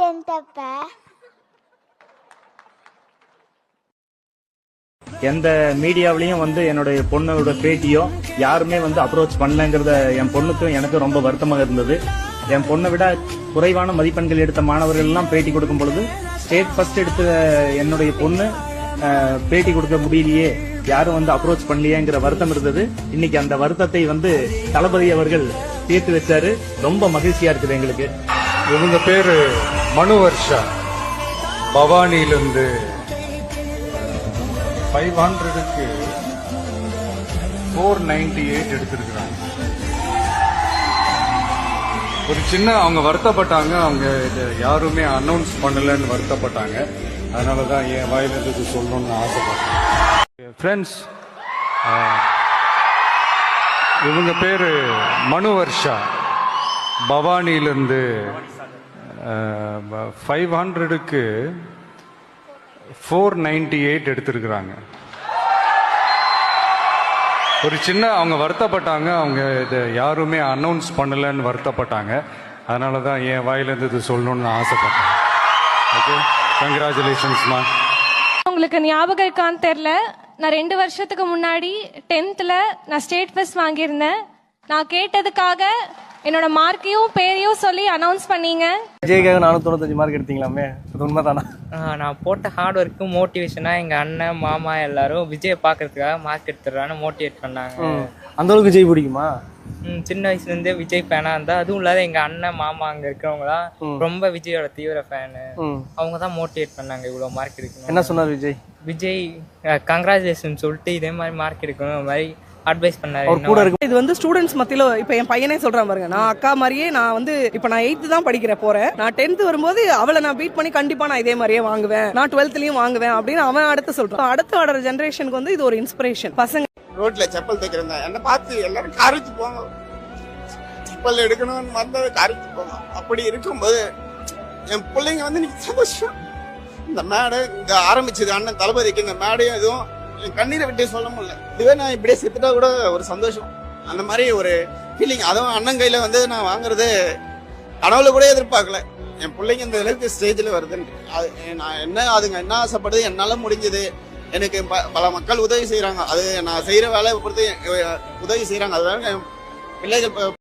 Tenth அப்ப எந்த மீடியாவிலையும் வந்து என்னுடைய பொண்ணோட பேட்டியோ யாருமே வந்து அப்ரோச் பண்ணலங்கிறத என் பொண்ணுக்கும் எனக்கு ரொம்ப வருத்தமாக இருந்தது. என் பொண்ணை விட குறைவான மதிப்பெண்கள் எடுத்த மாணவர்கள் எல்லாம் பேட்டி கொடுக்கும் பொழுது ஸ்டேட் ஃபர்ஸ்ட் எடுத்த என்னுடைய பொண்ணு பேட்டி கொடுக்க முடியலையே யாரும் வந்து அப்ரோச் பண்ணலையேங்கிற வருத்தம் இருந்தது. இன்னைக்கு அந்த வருத்தத்தை வந்து தளபதி அவர்கள் தீர்த்து வச்சாரு. ரொம்ப மகிழ்ச்சியா இருக்குது எங்களுக்கு. இவங்க பேரு மனு வர்ஷா பவானியிலிருந்து ஃபைவ் ஹண்ட்ரடுக்கு ஃபோர் நைன்டி எயிட் எடுத்திருக்கிறாங்க. ஒரு சின்ன அவங்க வருத்தப்பட்டாங்க. அவங்க இதை யாருமே அனௌன்ஸ் பண்ணலன்னு வருத்தப்பட்டாங்க. அதனால தான் என் வாயிலிருந்து சொல்லணும்னு ஆசைப்பட்டேன். ஃப்ரெண்ட்ஸ் இவங்க பேரு மனு வர்ஷா பவானியிலிருந்து ஃபைவ் ஹண்ட்ரடுக்கு ஃபோர் நைன்டி எயிட் எடுத்திருக்கிறாங்க. ஒரு சின்ன அவங்க வருத்தப்பட்டாங்க. அவங்க இதை யாருமே அனௌன்ஸ் பண்ணலன்னு வருத்தப்பட்டாங்க. அதனால தான் என் வாயிலிருந்து இது சொல்லணும்னு ஆசைப்பட்டேன். ஓகே கங்க்ராச்சுலேஷன்ஸ்மா உங்களுக்கு ஞாபகம் இருக்கான்னு தெரில நான் ரெண்டு வருஷத்துக்கு முன்னாடி டென்த்தில் நான் ஸ்டேட் ஃபஸ்ட் வாங்கியிருந்தேன். நான் கேட்டதுக்காக என்னோட மார்க்கையும் பேரையும் சொல்லி அனௌன்ஸ் பண்ணீங்க. விஜய்க்காக நானூத்தி தொண்ணூத்தஞ்சு மார்க் எடுத்தீங்களாமே? அது உண்மைதானா? ஆஹ் நான் போட்ட ஹார்ட் ஒர்க்கு மோட்டிவேஷனாக எங்கள் அண்ணன் மாமா எல்லாரும் விஜயை பார்க்கறதுக்காக மார்க் எடுத்துடுறான்னு மோட்டிவேட் பண்ணாங்க. அந்த அளவுக்கு விஜய் பிடிக்குமா? ம், சின்ன வயசுலேருந்தே விஜய் ஃபேனாக இருந்தால் அதுவும் இல்லாத எங்கள் அண்ணன் மாமா அங்கே இருக்கிறவங்களாம் ரொம்ப விஜயோட தீவிர ஃபேனு. அவங்க தான் மோட்டிவேட் பண்ணாங்க இவ்வளோ மார்க் எடுக்கணும் என்ன சொன்னார் விஜய்? விஜய் கங்க்ராச்சுலேஷன் சொல்லிட்டு இதே மாதிரி மார்க் எடுக்கணும் மாதிரி அட்வைஸ் பண்ணாரு அவர் கூட இருக்கு. இது வந்து ஸ்டூடெண்ட்ஸ் மத்தியில இப்ப என் பையனே சொல்றான் பாருங்க. நான் அக்கா மாதிரியே நான் வந்து இப்ப நான் எயித்து தான் படிக்கிறேன் போறேன். நான் டென்த் வரும்போது அவளை நான் பீட் பண்ணி கண்டிப்பா நான் இதே மாதிரியே வாங்குவேன். நான் டுவெல்த்லயும் வாங்குவேன் அப்படின்னு அவன் அடுத்து சொல்றான். அடுத்து வர ஜெனரேஷனுக்கு வந்து இது ஒரு இன்ஸ்பிரேஷன் பசங்க ரோட்ல செப்பல் தைக்கிறேன் என்ன பார்த்து எல்லாரும் காரிச்சு போங்க. செப்பல் எடுக்கணும்னு வந்தது காரிச்சு போங்க. அப்படி இருக்கும்போது என் பிள்ளைங்க வந்து நீங்க சந்தோஷம். இந்த மேடை இந்த ஆரம்பிச்சது அண்ணன் தளபதிக்கு இந்த மேடையும் எதுவும் கண்ணீரை விட்டே சொல்ல முடியல. இதுவே நான் இப்படியே செத்துட்டா கூட ஒரு சந்தோஷம். அந்த மாதிரி ஒரு ஃபீலிங் அதுவும் அண்ணன் கையில் வந்து நான் வாங்குறது கனவுல கூட எதிர்பார்க்கல. என் பிள்ளைங்க இந்த அளவுக்கு ஸ்டேஜில் வருதுன்னு. அது நான் என்ன அதுங்க என்ன ஆசைப்படுது என்னால் முடிஞ்சது. எனக்கு ப- பல மக்கள் உதவி செய்கிறாங்க அது நான் செய்கிற வேலையை பொறுத்து உதவி செய்கிறாங்க அதுதான் என் பிள்ளைகள்